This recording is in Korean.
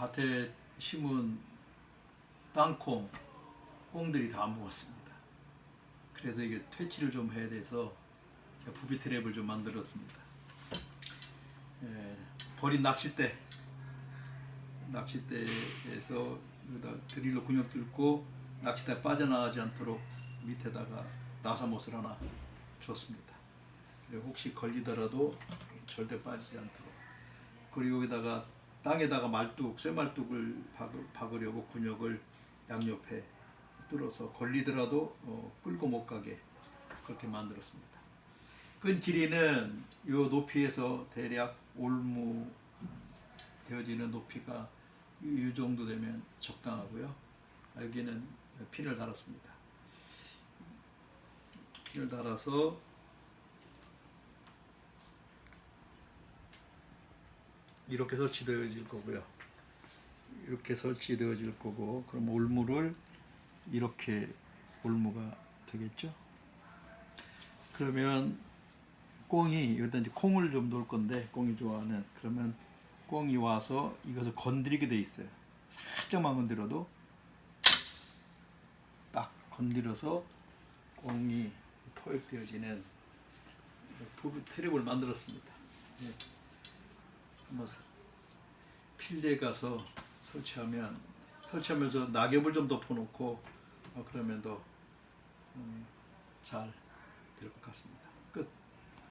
밭에 심은 땅콩, 꽁들이 다 먹었습니다. 그래서 이게 퇴치를 좀 해야 돼서 제가 부비 트랩을 좀 만들었습니다. 예, 버린 낚싯대, 낚싯대에서 여기다 드릴로 근육 뚫고 낚싯대 빠져나가지 않도록 밑에다가 나사못을 하나 줬습니다. 혹시 걸리더라도 절대 빠지지 않도록. 그리고 여기다가 땅에다가 말뚝, 쇠말뚝을 박으, 박으 려고 군역을 양옆에 뚫어서 걸리더라도 어, 끌고 못 가게 그렇게 만들었습니다. 끈 길이는 이 높이에서 대략 올무 되어지는 높이가 이, 이 정도 되면 적당하고요. 여기는 핀을 달았습니다. 핀을 달아서 이렇게 설치되어질 거고요. 이렇게 설치되어질 거고 그럼 올무를 이렇게 올무가 되겠죠. 그러면 꽁이 여기다 이제 콩을 좀 넣을 건데 꽁이 좋아하는 그러면 꽁이 와서 이것을 건드리게 돼 있어요. 살짝만 건드려도 딱 건드려서 꽁이 포획되어지는 부부 트랩을 만들었습니다. 예. 한번 필드에 가서 설치하면 설치하면서 낙엽을 좀 덮어놓고 어, 그러면 더 음, 잘될것 같습니다.